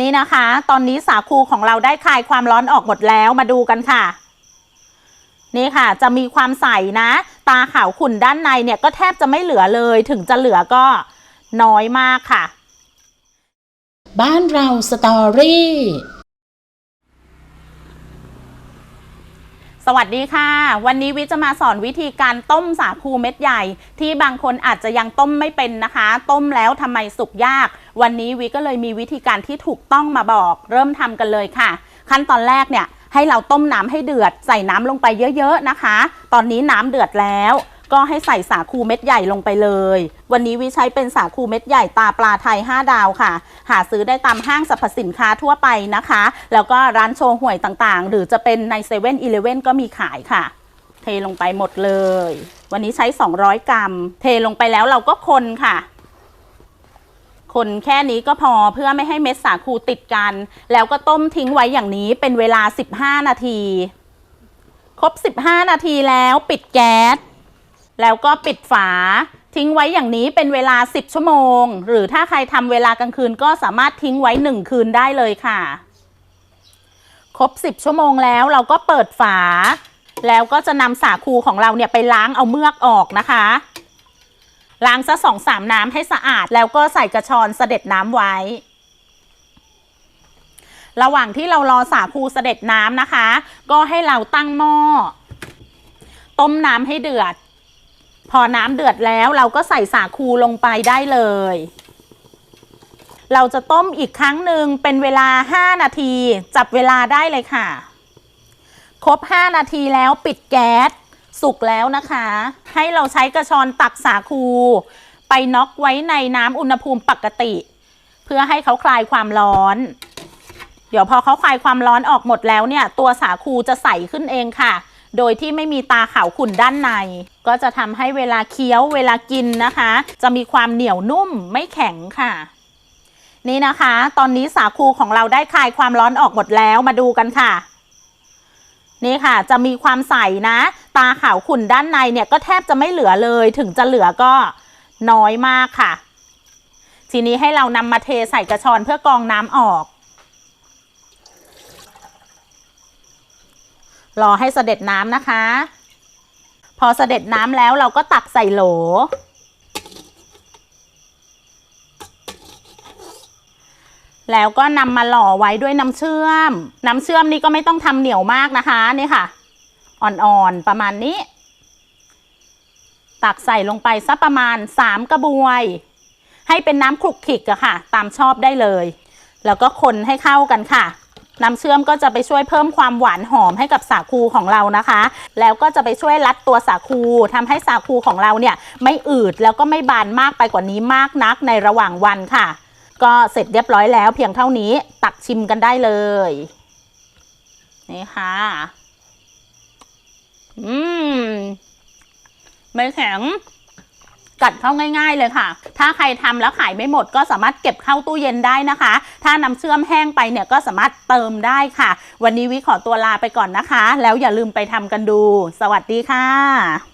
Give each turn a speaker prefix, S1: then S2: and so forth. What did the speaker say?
S1: นี่นะคะ ตอนนี้สาคูของเราได้คลายความร้อนออกหมดแล้วมาดูกันค่ะ นี่ค่ะ จะมีความใสนะ ตาขาวขุ่นด้านในเนี่ยก็แทบจะไม่เหลือเลย ถึงจะเหลือก็น้อยมากค่ะ
S2: บ้านเราสตอรี่
S1: สวัสดีค่ะ วันนี้วิจะมาสอนวิธีการต้มสาคูเม็ดใหญ่ ที่บางคนอาจจะยังต้มไม่เป็นนะคะ ต้มแล้วทำไมสุกยาก วันนี้วิก็เลยมีวิธีการที่ถูกต้องมาบอก เริ่มทำกันเลยค่ะ ขั้นตอนแรกเนี่ยให้เราต้มน้ำให้เดือด ใส่น้ำลงไปเยอะๆนะคะ ตอนนี้น้ำเดือดแล้ว ก็ให้ใส่สาคูเม็ดใหญ่ลงไปเลย วันนี้วิใช้เป็นสาคูเม็ดใหญ่ตาปลาไทย 5 ดาวค่ะ หาซื้อได้ตามห้างสรรพสินค้าทั่วไปนะคะ แล้วก็ร้านโชว์หวยต่างๆ หรือจะเป็นใน7 e เ e ่ e อก็มีขายค่ะ เทลงไปหมดเลย วันนี้ใช้ 200 กรัม เทลงไปแล้วเราก็คนค่ะ คนแค่นี้ก็พอเพื่อไม่ให้เม็ดสาคูติดกัน แล้วก็ต้มทิ้งไว้อย่างนี้เป็นเวลา 15 นาที ครบ 15 นาทีแล้วปิดแก๊ส แล้วก็ปิดฝาทิ้งไว้อย่างนี้เป็นเวลา 10 ชั่วโมง หรือถ้าใครทำเวลากลางคืนก็สามารถทิ้งไว้ 1 คืนได้เลยค่ะ ครบ 10 ชั่วโมงแล้วเราก็เปิดฝา แล้วก็จะนำสาคูของเราเนี่ยไปล้างเอาเมือกออกนะคะ ล้างซะสองสามน้ำให้สะอาด แล้วก็ใส่กระชอนเสด็จน้ำไว้ ระหว่างที่เรารอสาคูเสด็จน้ำนะคะ ก็ให้เราตั้งหม้อต้มน้ำให้เดือด พอน้ำเดือดแล้วเราก็ใส่สาคูลงไปได้เลย เราจะต้มอีกครั้งหนึ่งเป็นเวลา 5 นาที จับเวลาได้เลยค่ะ ครบ 5 นาทีแล้วปิดแก๊สสุกแล้วนะคะ ให้เราใช้กระชอนตักสาคู ไปน็อกไว้ในน้ำอุณหภูมิปกติ เพื่อให้เขาคลายความร้อน เดี๋ยวพอเขาคลายความร้อนออกหมดแล้วเนี่ย ตัวสาคูจะใสขึ้นเองค่ะ โดยที่ไม่มีตาขาวขุ่นด้านใน ก็จะทำให้เวลาเคี้ยวเวลากินนะคะ จะมีความเหนียวนุ่มไม่แข็งค่ะนี่นะคะ ตอนนี้สาคูของเราได้คลายความร้อนออกหมดแล้วมาดูกันค่ะ นี่ค่ะ จะมีความใสนะ ตาขาวขุ่นด้านในเนี่ยก็แทบจะไม่เหลือเลย ถึงจะเหลือก็น้อยมากค่ะ ทีนี้ให้เรานำมาเทใส่กระชอนเพื่อกรองน้ำออก รอให้เสด็จน้ำนะคะ พอเสด็จน้ำแล้วเราก็ตักใส่โหล แล้วก็นำมาหล่อไว้ด้วยน้ำเชื่อม น้ำเชื่อมนี่ก็ไม่ต้องทำเหนียวมากนะคะนี่ค่ะ อ่อนๆประมาณนี้ ตักใส่ลงไปสักประมาณ3กระบวย ให้เป็นน้ำคลุกคลิกอะค่ะ ตามชอบได้เลย แล้วก็คนให้เข้ากันค่ะ น้ำเชื่อมก็จะไปช่วยเพิ่มความหวานหอมให้กับสาคูของเรานะคะ แล้วก็จะไปช่วยรัดตัวสาคูทำให้สาคูของเราเนี่ยไม่อืดแล้วก็ไม่บานมากไปกว่านี้มากนักในระหว่างวันค่ะ ก็เสร็จเรียบร้อยแล้วเพียงเท่านี้ตักชิมกันได้เลยนี่ค่ะอืมไม่แข็ง กัดเข้าง่ายๆเลยค่ะ ถ้าใครทำแล้วขายไม่หมดก็สามารถเก็บเข้าตู้เย็นได้นะคะ ถ้าน้ำเชื่อมแห้งไปเนี่ยก็สามารถเติมได้ค่ะ วันนี้วิขอตัวลาไปก่อนนะคะ แล้วอย่าลืมไปทำกันดู สวัสดีค่ะ